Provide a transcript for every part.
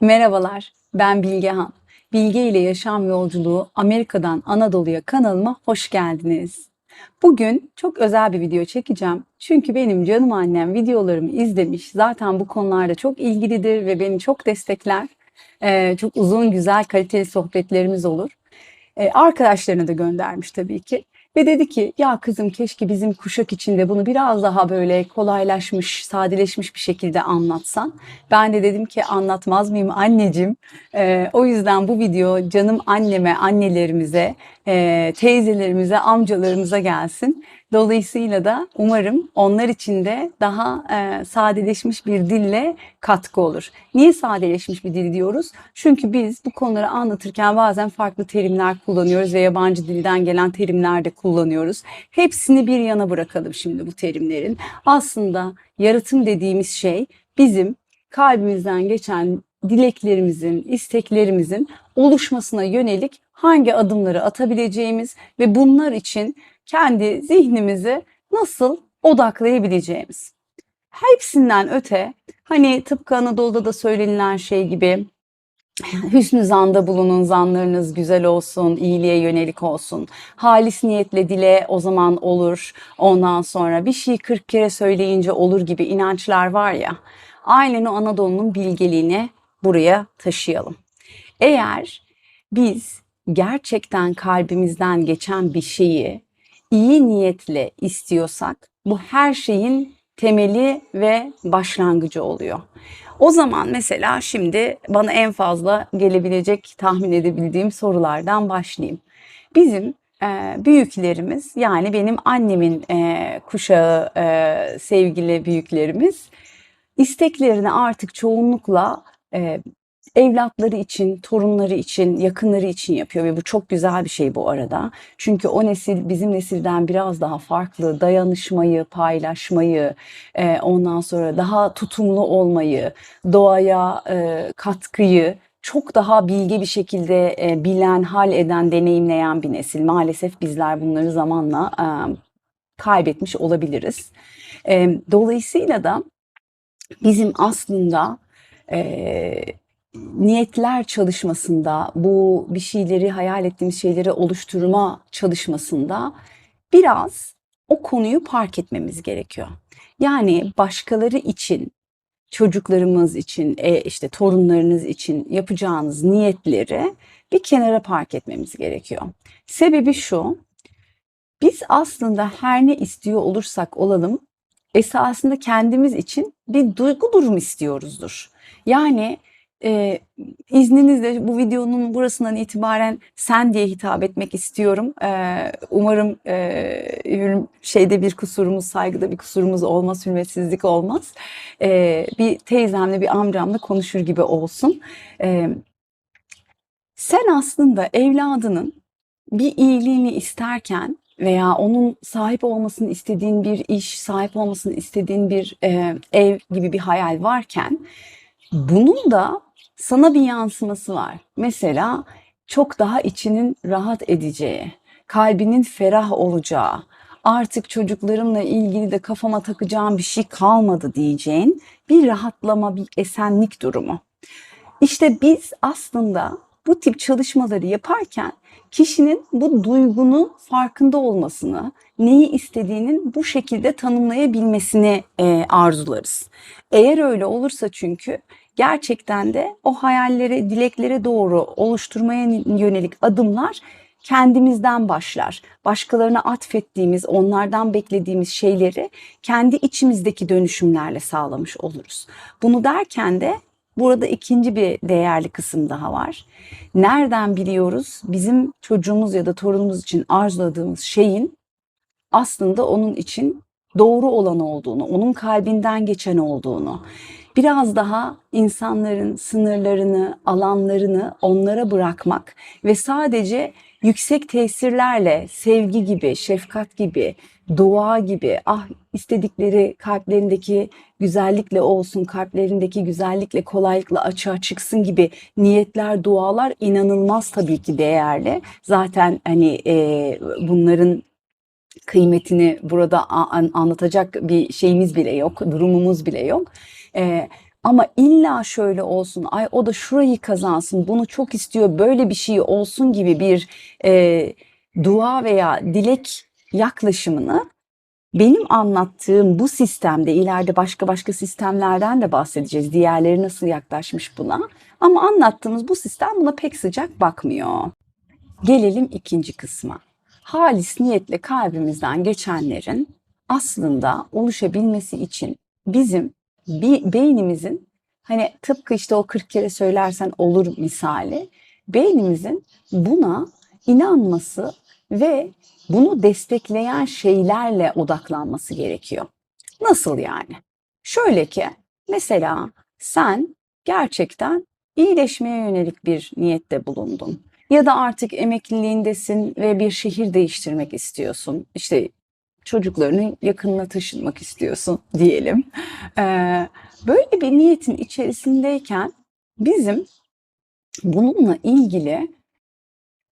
Merhabalar, ben Bilgehan. Bilge ile Yaşam Yolculuğu Amerika'dan Anadolu'ya kanalıma hoş geldiniz. Bugün çok özel bir video çekeceğim. Çünkü benim canım annem videolarımı izlemiş. Zaten bu konularda çok ilgilidir ve beni çok destekler. Ee, çok uzun, güzel, kaliteli sohbetlerimiz olur. Ee, arkadaşlarına da göndermiş tabii ki. Ve dedi ki ya kızım keşke bizim kuşak içinde bunu biraz daha böyle kolaylaşmış, sadeleşmiş bir şekilde anlatsan. Ben de dedim ki anlatmaz mıyım anneciğim? Ee, o yüzden bu video canım anneme, annelerimize, e, teyzelerimize, amcalarımıza gelsin. Dolayısıyla da umarım onlar için de daha e, sadeleşmiş bir dille katkı olur. Niye sadeleşmiş bir dil diyoruz? Çünkü biz bu konuları anlatırken bazen farklı terimler kullanıyoruz ve yabancı dilden gelen terimler de kullanıyoruz. Hepsini bir yana bırakalım şimdi bu terimlerin. Aslında yaratım dediğimiz şey bizim kalbimizden geçen dileklerimizin, isteklerimizin oluşmasına yönelik hangi adımları atabileceğimiz ve bunlar için kendi zihnimizi nasıl odaklayabileceğimiz. Hepsinden öte hani tıpkı Anadolu'da da söylenilen şey gibi hüsnü zanda bulunun, zanlarınız güzel olsun, iyiliğe yönelik olsun. Halis niyetle dile o zaman olur. Ondan sonra bir şey 40 kere söyleyince olur gibi inançlar var ya. Aynen Anadolu'nun bilgeliğini buraya taşıyalım. Eğer biz gerçekten kalbimizden geçen bir şeyi iyi niyetle istiyorsak bu her şeyin temeli ve başlangıcı oluyor. O zaman mesela şimdi bana en fazla gelebilecek tahmin edebildiğim sorulardan başlayayım. Bizim e, büyüklerimiz yani benim annemin e, kuşağı e, sevgili büyüklerimiz isteklerini artık çoğunlukla e, evlatları için, torunları için, yakınları için yapıyor ve bu çok güzel bir şey bu arada. Çünkü o nesil bizim nesilden biraz daha farklı, dayanışmayı, paylaşmayı, e, ondan sonra daha tutumlu olmayı, doğaya e, katkıyı çok daha bilge bir şekilde e, bilen, hal eden, deneyimleyen bir nesil. Maalesef bizler bunları zamanla kaybetmiş olabiliriz. Dolayısıyla da bizim aslında niyetler çalışmasında, bu bir şeyleri hayal ettiğimiz şeyleri oluşturma çalışmasında biraz o konuyu park etmemiz gerekiyor. Yani başkaları için, çocuklarımız için, e, işte torunlarınız için yapacağınız niyetleri bir kenara park etmemiz gerekiyor. Sebebi şu, biz aslında her ne istiyor olursak olalım, esasında kendimiz için bir duygu durum istiyoruzdur. Yani e, izninizle bu videonun burasından itibaren sen diye hitap etmek istiyorum. E, umarım e, şeyde bir kusurumuz, saygıda bir kusurumuz olmaz, hürmetsizlik olmaz. E, bir teyzemle, bir amcamla konuşur gibi olsun. E, sen aslında evladının bir iyiliğini isterken veya onun sahip olmasını istediğin bir iş, sahip olmasını istediğin bir e, ev gibi bir hayal varken bunun da sana bir yansıması var. Mesela çok daha içinin rahat edeceği, kalbinin ferah olacağı, artık çocuklarımla ilgili de kafama takacağım bir şey kalmadı diyeceğin bir rahatlama, bir esenlik durumu. İşte biz aslında bu tip çalışmaları yaparken kişinin bu duygunun farkında olmasını, neyi istediğinin bu şekilde tanımlayabilmesini e, arzularız. Eğer öyle olursa çünkü gerçekten de o hayallere, dileklere doğru oluşturmaya yönelik adımlar kendimizden başlar. Başkalarına atfettiğimiz, onlardan beklediğimiz şeyleri kendi içimizdeki dönüşümlerle sağlamış oluruz. Bunu derken de burada ikinci bir değerli kısım daha var. Nereden biliyoruz bizim çocuğumuz ya da torunumuz için arzuladığımız şeyin aslında onun için doğru olan olduğunu, onun kalbinden geçen olduğunu biraz daha insanların sınırlarını, alanlarını onlara bırakmak ve sadece yüksek tesirlerle sevgi gibi, şefkat gibi, dua gibi, ah istedikleri kalplerindeki güzellikle olsun, kalplerindeki güzellikle, kolaylıkla açığa çıksın gibi niyetler, dualar inanılmaz tabii ki değerli. Zaten hani e, bunların kıymetini burada anlatacak bir şeyimiz bile yok, durumumuz bile yok. Ee, Ama illa şöyle olsun, ay o da şurayı kazansın, bunu çok istiyor, böyle bir şey olsun gibi bir e, dua veya dilek yaklaşımını benim anlattığım bu sistemde ileride başka başka sistemlerden de bahsedeceğiz. Diğerleri nasıl yaklaşmış buna. Ama anlattığımız bu sistem buna pek sıcak bakmıyor. Gelelim ikinci kısma. Halis niyetle kalbimizden geçenlerin aslında oluşabilmesi için bizim bir beynimizin hani tıpkı işte o 40 kere söylersen olur misali beynimizin buna inanması ve bunu destekleyen şeylerle odaklanması gerekiyor. Nasıl yani? Şöyle ki mesela sen gerçekten iyileşmeye yönelik bir niyette bulundun. Ya da artık emekliliğindesin ve bir şehir değiştirmek istiyorsun. İşte çocuklarını yakınına taşınmak istiyorsun diyelim. Ee, böyle bir niyetin içerisindeyken bizim bununla ilgili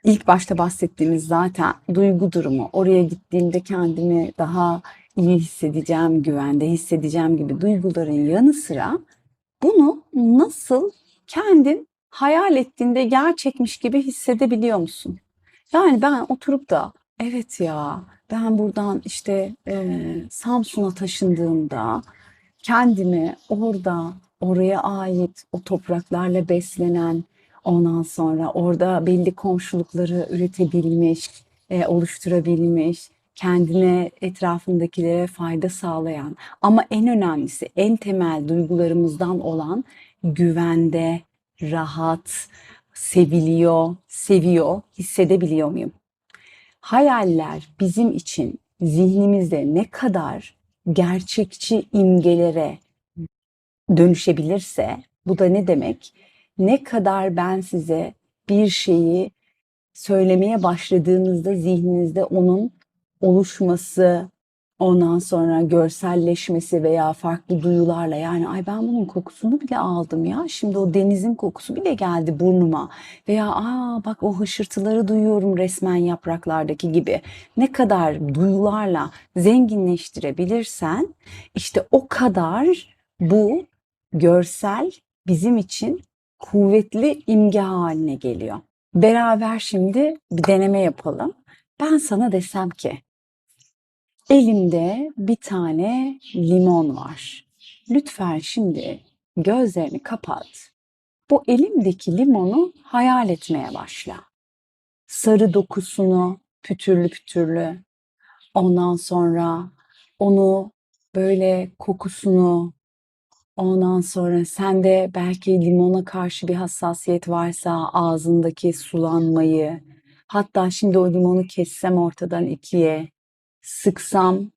ilk başta bahsettiğimiz zaten duygu durumu. Oraya gittiğimde kendimi daha iyi hissedeceğim, güvende hissedeceğim gibi duyguların yanı sıra bunu nasıl kendin hayal ettiğinde gerçekmiş gibi hissedebiliyor musun? Yani ben oturup da evet ya ben buradan işte e, Samsun'a taşındığımda kendimi orada oraya ait o topraklarla beslenen ondan sonra orada belli komşulukları üretebilmiş, e, oluşturabilmiş, kendine etrafındakilere fayda sağlayan ama en önemlisi en temel duygularımızdan olan güvende, rahat, seviliyor, seviyor, hissedebiliyor muyum? Hayaller bizim için zihnimizde ne kadar gerçekçi imgelere dönüşebilirse bu da ne demek? Ne kadar ben size bir şeyi söylemeye başladığınızda zihninizde onun oluşması, ondan sonra görselleşmesi veya farklı duyularla yani ay ben bunun kokusunu bile aldım ya şimdi o denizin kokusu bile geldi burnuma veya aa bak o hışırtıları duyuyorum resmen yapraklardaki gibi ne kadar duyularla zenginleştirebilirsen işte o kadar bu görsel bizim için kuvvetli imge haline geliyor. Beraber şimdi bir deneme yapalım. Ben sana desem ki elimde bir tane limon var. Lütfen şimdi gözlerini kapat. Bu elimdeki limonu hayal etmeye başla. Sarı dokusunu pütürlü pütürlü. Ondan sonra onu böyle kokusunu, Ondan sonra sende belki limona karşı bir hassasiyet varsa ağzındaki sulanmayı, hatta şimdi o limonu kessem ortadan ikiye, sıksam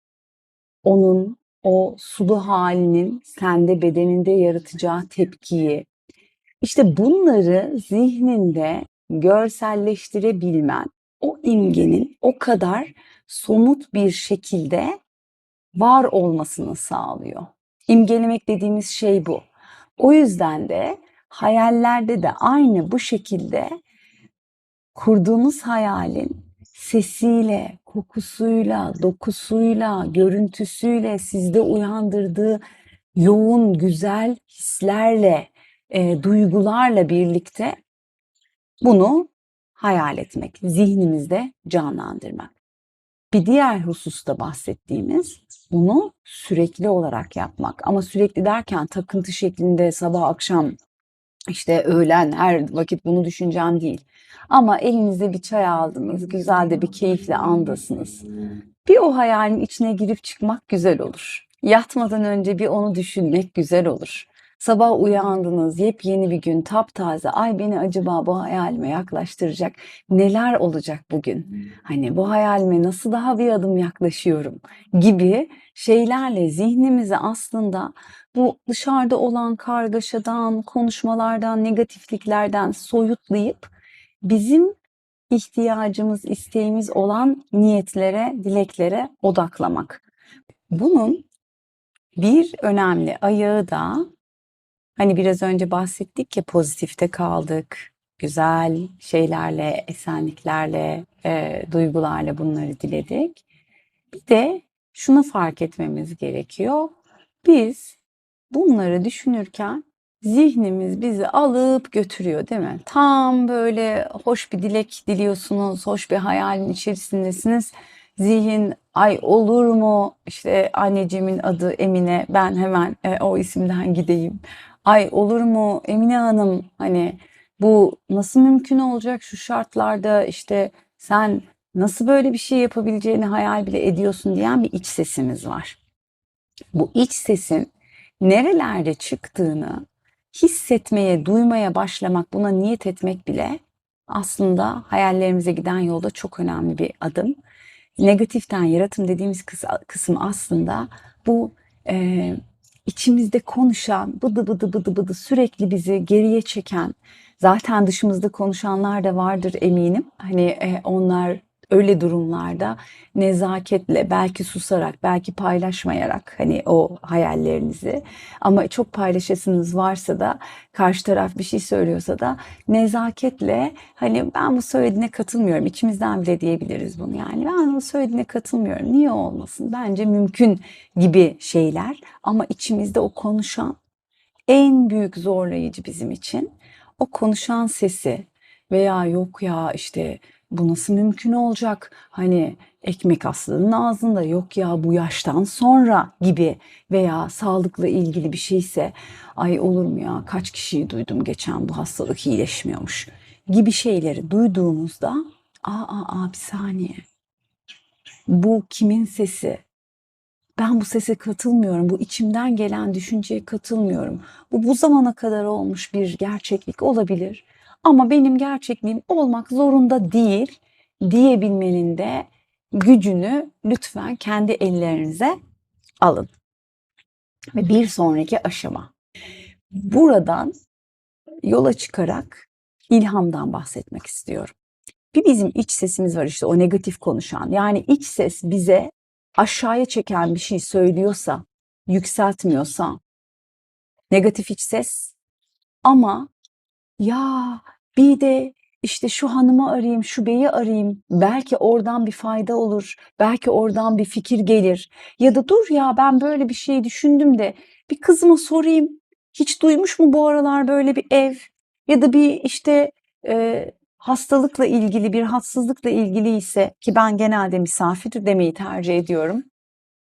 onun o sulu halinin sende bedeninde yaratacağı tepkiyi, işte bunları zihninde görselleştirebilmen, o imgenin o kadar somut bir şekilde var olmasını sağlıyor. İmgelemek dediğimiz şey bu. O yüzden de hayallerde de aynı bu şekilde kurduğunuz hayalin sesiyle, kokusuyla, dokusuyla, görüntüsüyle sizde uyandırdığı yoğun, güzel hislerle, e, duygularla birlikte bunu hayal etmek, zihnimizde canlandırmak. Bir diğer hususta bahsettiğimiz bunu sürekli olarak yapmak. Ama sürekli derken takıntı şeklinde sabah akşam işte öğlen her vakit bunu düşüneceğim değil. Ama elinizde bir çay aldınız, güzel de bir keyifle andasınız. Bir o hayalin içine girip çıkmak güzel olur. Yatmadan önce bir onu düşünmek güzel olur. Sabah uyandınız, yepyeni bir gün, taptaze. Ay beni acaba bu hayalime yaklaştıracak neler olacak bugün? Hani bu hayalime nasıl daha bir adım yaklaşıyorum gibi şeylerle zihnimizi aslında bu dışarıda olan kargaşadan, konuşmalardan, negatifliklerden soyutlayıp bizim ihtiyacımız, isteğimiz olan niyetlere, dileklere odaklamak. Bunun bir önemli ayağı da Hani biraz önce bahsettik ya pozitifte kaldık. Güzel şeylerle, esenliklerle, e, duygularla bunları diledik. Bir de şunu fark etmemiz gerekiyor. Biz bunları düşünürken zihnimiz bizi alıp götürüyor değil mi? Tam böyle hoş bir dilek diliyorsunuz, hoş bir hayalin içerisindesiniz. Zihin ay olur mu işte anneciğimin adı Emine ben hemen e, o isimden gideyim. Ay olur mu Emine Hanım hani bu nasıl mümkün olacak şu şartlarda işte sen nasıl böyle bir şey yapabileceğini hayal bile ediyorsun diyen bir iç sesimiz var. Bu iç sesin nerelerde çıktığını hissetmeye, duymaya başlamak, buna niyet etmek bile aslında hayallerimize giden yolda çok önemli bir adım. Negatiften yaratım dediğimiz kısım aslında bu e, içimizde konuşan, bıdı bıdı bıdı bıdı sürekli bizi geriye çeken, zaten dışımızda konuşanlar da vardır eminim. Hani e, onlar öyle durumlarda nezaketle belki susarak belki paylaşmayarak hani o hayallerinizi ama çok paylaşasınız varsa da karşı taraf bir şey söylüyorsa da nezaketle hani ben bu söylediğine katılmıyorum içimizden bile diyebiliriz bunu yani. Ben bu söylediğine katılmıyorum niye olmasın? Bence mümkün gibi şeyler. Ama içimizde o konuşan en büyük zorlayıcı bizim için o konuşan sesi veya yok ya işte bu nasıl mümkün olacak? Hani ekmek aslının ağzında yok ya bu yaştan sonra gibi veya sağlıkla ilgili bir şeyse ay olur mu ya kaç kişiyi duydum geçen bu hastalık iyileşmiyormuş gibi şeyleri duyduğumuzda aa, aa bir saniye bu kimin sesi? Ben bu sese katılmıyorum. Bu içimden gelen düşünceye katılmıyorum. Bu bu zamana kadar olmuş bir gerçeklik olabilir. Ama benim gerçekliğim olmak zorunda değil diyebilmenin de gücünü lütfen kendi ellerinize alın. Ve bir sonraki aşama. Buradan yola çıkarak ilhamdan bahsetmek istiyorum. Bir bizim iç sesimiz var işte o negatif konuşan. Yani iç ses bize aşağıya çeken bir şey söylüyorsa, yükseltmiyorsa negatif iç ses ama ya bir de işte şu hanımı arayayım, şu beyi arayayım. Belki oradan bir fayda olur. Belki oradan bir fikir gelir. Ya da dur ya ben böyle bir şey düşündüm de bir kızıma sorayım. Hiç duymuş mu bu aralar böyle bir ev? Ya da bir işte e, hastalıkla ilgili, bir hatsızlıkla ilgili ise ki ben genelde misafir demeyi tercih ediyorum.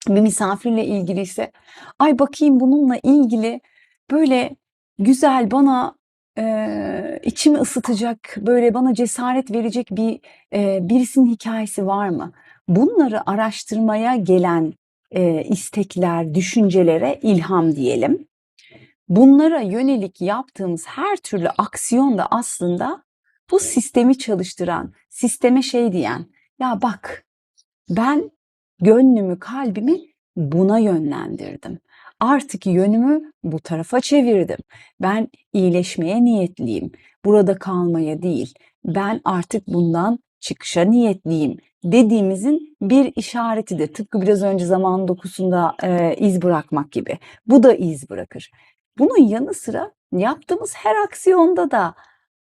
Bir misafirle ilgili ise ay bakayım bununla ilgili böyle güzel bana Eee, içimi ısıtacak, böyle bana cesaret verecek bir, eee, birisinin hikâyesi var mı? Bunları araştırmaya gelen, eee, istekler, düşüncelere ilham diyelim. Bunlara yönelik yaptığımız her türlü aksiyon da aslında bu sistemi çalıştıran, sisteme şey diyen, "Ya bak, ben gönlümü, kalbimi buna yönlendirdim. Artık yönümü bu tarafa çevirdim. Ben iyileşmeye niyetliyim. Burada kalmaya değil. Ben artık bundan çıkışa niyetliyim dediğimizin bir işaretidir. Tıpkı biraz önce zaman dokusunda e, iz bırakmak gibi. Bu da iz bırakır. Bunun yanı sıra yaptığımız her aksiyonda da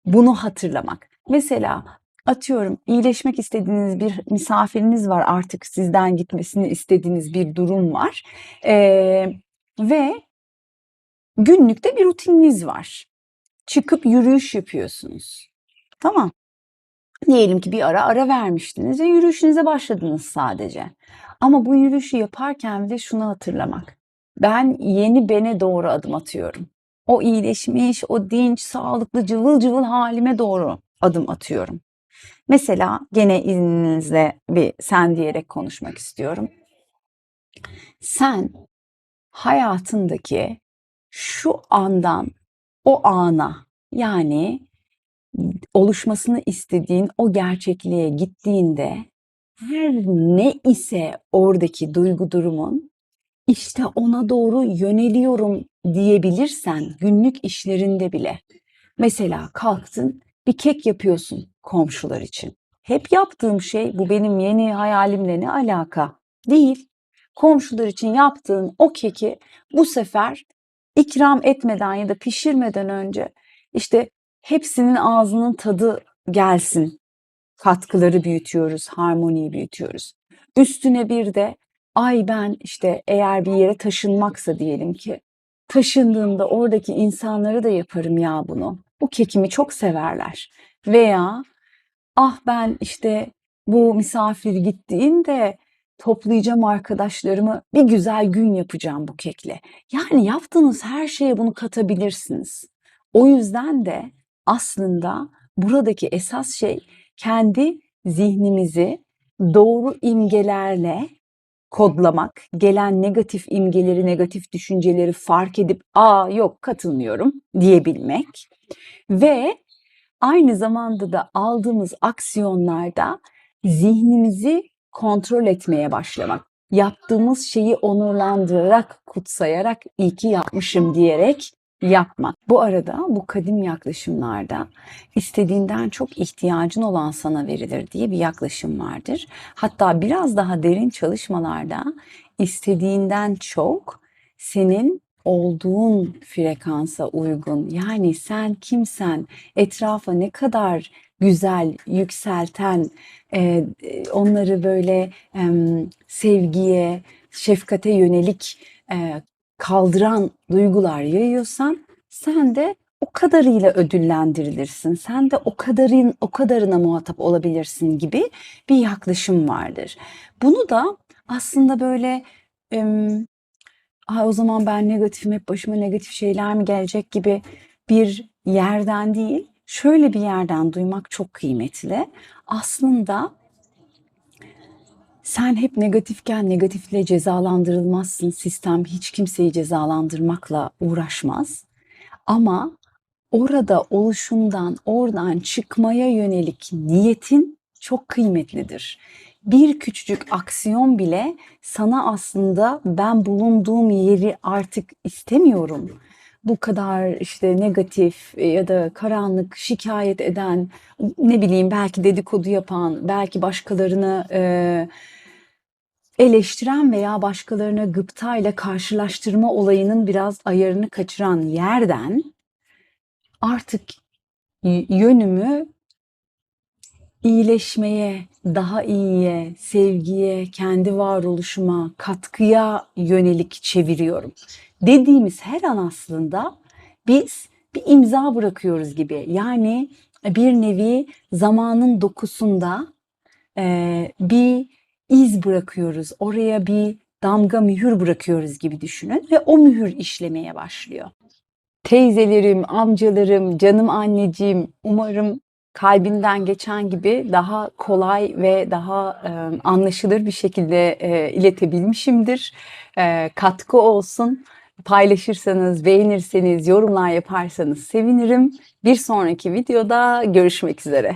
bunu hatırlamak. Mesela atıyorum iyileşmek istediğiniz bir misafiriniz var artık sizden gitmesini istediğiniz bir durum var. Ee, ve günlükte bir rutininiz var. Çıkıp yürüyüş yapıyorsunuz. Tamam. Diyelim ki bir ara ara vermiştiniz ve yürüyüşünüze başladınız sadece. Ama bu yürüyüşü yaparken de şunu hatırlamak. Ben yeni bene doğru adım atıyorum. O iyileşmiş, o dinç, sağlıklı, cıvıl cıvıl halime doğru adım atıyorum. Mesela gene izninizle bir sen diyerek konuşmak istiyorum. Sen hayatındaki şu andan o ana yani oluşmasını istediğin o gerçekliğe gittiğinde her ne ise oradaki duygu durumun işte ona doğru yöneliyorum diyebilirsen günlük işlerinde bile mesela kalktın bir kek yapıyorsun komşular için. Hep yaptığım şey bu benim yeni hayalimle ne alaka? Değil komşular için yaptığın o keki bu sefer ikram etmeden ya da pişirmeden önce işte hepsinin ağzının tadı gelsin. Katkıları büyütüyoruz, harmoniyi büyütüyoruz. Üstüne bir de ay ben işte eğer bir yere taşınmaksa diyelim ki taşındığımda oradaki insanlara da yaparım ya bunu. Bu kekimi çok severler. Veya ah ben işte bu misafir gittiğinde toplayacağım arkadaşlarımı bir güzel gün yapacağım bu kekle. Yani yaptığınız her şeye bunu katabilirsiniz. O yüzden de aslında buradaki esas şey kendi zihnimizi doğru imgelerle kodlamak, gelen negatif imgeleri, negatif düşünceleri fark edip aa yok katılmıyorum diyebilmek ve aynı zamanda da aldığımız aksiyonlarda zihnimizi kontrol etmeye başlamak. Yaptığımız şeyi onurlandırarak, kutsayarak iyi ki yapmışım diyerek yapmak. Bu arada bu kadim yaklaşımlarda istediğinden çok ihtiyacın olan sana verilir diye bir yaklaşım vardır. Hatta biraz daha derin çalışmalarda istediğinden çok senin olduğun frekansa uygun yani sen kimsen etrafa ne kadar güzel yükselten e, onları böyle e, sevgiye şefkate yönelik e, kaldıran duygular yayıyorsan sen de o kadarıyla ödüllendirilirsin. Sen de o kadarın o kadarına muhatap olabilirsin gibi bir yaklaşım vardır. Bunu da aslında böyle em, "Aa, o zaman ben negatifim hep başıma negatif şeyler mi gelecek gibi bir yerden değil, şöyle bir yerden duymak çok kıymetli. Aslında sen hep negatifken negatifle cezalandırılmazsın. Sistem hiç kimseyi cezalandırmakla uğraşmaz. Ama orada oluşundan, oradan çıkmaya yönelik niyetin çok kıymetlidir. Bir küçücük aksiyon bile sana aslında ben bulunduğum yeri artık istemiyorum. Bu kadar işte negatif ya da karanlık şikayet eden, ne bileyim belki dedikodu yapan, belki başkalarını e, eleştiren veya başkalarına gıptayla karşılaştırma olayının biraz ayarını kaçıran yerden artık yönümü iyileşmeye, daha iyiye, sevgiye, kendi varoluşuma, katkıya yönelik çeviriyorum. Dediğimiz her an aslında biz bir imza bırakıyoruz gibi. Yani bir nevi zamanın dokusunda eee, bir iz bırakıyoruz. Oraya bir damga mühür bırakıyoruz gibi düşünün ve o mühür işlemeye başlıyor. Teyzelerim, amcalarım, canım anneciğim umarım kalbinden geçen gibi daha kolay ve daha e, anlaşılır bir şekilde e, iletebilmişimdir. E, katkı olsun. Paylaşırsanız, beğenirseniz, yorumlar yaparsanız sevinirim. Bir sonraki videoda görüşmek üzere.